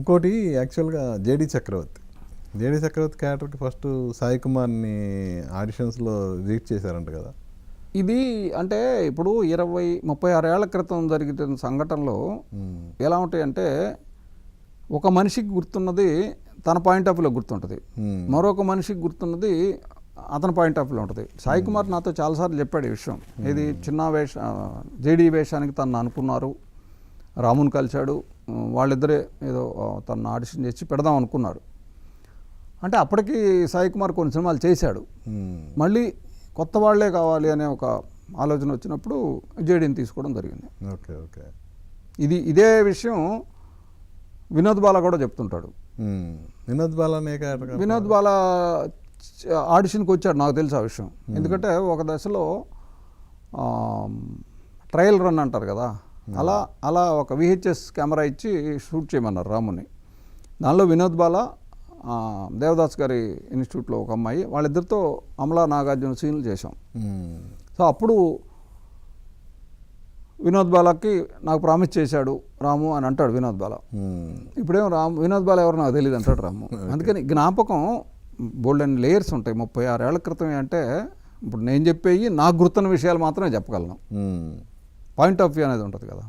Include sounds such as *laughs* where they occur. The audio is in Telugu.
ఇంకోటి యాక్చువల్గా జేడి చక్రవర్తి. జేడి చక్రవర్తి క్యారెక్టర్కి ఫస్ట్ సాయి కుమార్ని ఆడిషన్స్లో రిజెక్ట్ చేశారంట కదా. ఇది అంటే ఇప్పుడు ఇరవై ముప్పై ఆరు ఏళ్ళ క్రితం జరిగిన సంఘటనలో. ఎలా ఉంటాయంటే ఒక మనిషికి గుర్తున్నది తన పాయింట్ ఆఫ్ వ్యూలో గుర్తుంటుంది. మరొక మనిషికి గుర్తున్నది అతని పాయింట్ ఆఫ్ వ్యూలో ఉంటుంది. సాయి కుమార్ నాతో చాలాసార్లు చెప్పాడు ఈ విషయం. ఇది చిన్న వేష జేడీ వేషానికి తను అనుకున్నారు. రాముని కలిశాడు. వాళ్ళిద్దరే ఏదో తను ఆడిషన్ చేసి పెడదాం అనుకున్నాడు. అంటే అప్పటికి సాయి కుమార్ కొన్ని సినిమాలు చేశాడు. మళ్ళీ కొత్త వాళ్ళే కావాలి అనే ఒక ఆలోచన వచ్చినప్పుడు జేడీని తీసుకోవడం జరిగింది. Okay okay. ఇది ఇదే విషయం వినోద్ బాల కూడా చెప్తుంటాడు. వినోద్ బాలానే క్యారెక్టర్ వినోద్ బాల ఆడిషన్కి వచ్చాడు నాకు తెలుసు ఆ విషయం. ఎందుకంటే ఒక దశలో ట్రయల్ రన్ అంటారు కదా అలా అలా ఒక విహెచ్ఎస్ కెమెరా ఇచ్చి షూట్ చేయమన్నారు రాముని. దానిలో వినోద్ బాల దేవదాస్ గారి ఇన్స్టిట్యూట్లో ఒక అమ్మాయి. వాళ్ళిద్దరితో అమలా నాగార్జున సీన్లు చేశాం. సో అప్పుడు వినోద్ బాలకి నాకు ప్రామిస్ చేశాడు రాము అని అంటాడు వినోద్ బాల. ఇప్పుడేం రాము వినోద్ బాల ఎవరు నాకు తెలియదు అంటాడు రాము. *laughs* అందుకని జ్ఞాపకం బోల్డ్ అండ్ లేయర్స్ ఉంటాయి. ముప్పై ఆరేళ్ళ క్రితం అంటే ఇప్పుడు నేను చెప్పేవి నాకు గుర్తున్న విషయాలు మాత్రమే చెప్పగలను. పాయింట్ ఆఫ్ వ్యూ అనేది ఉంటుంది కదా.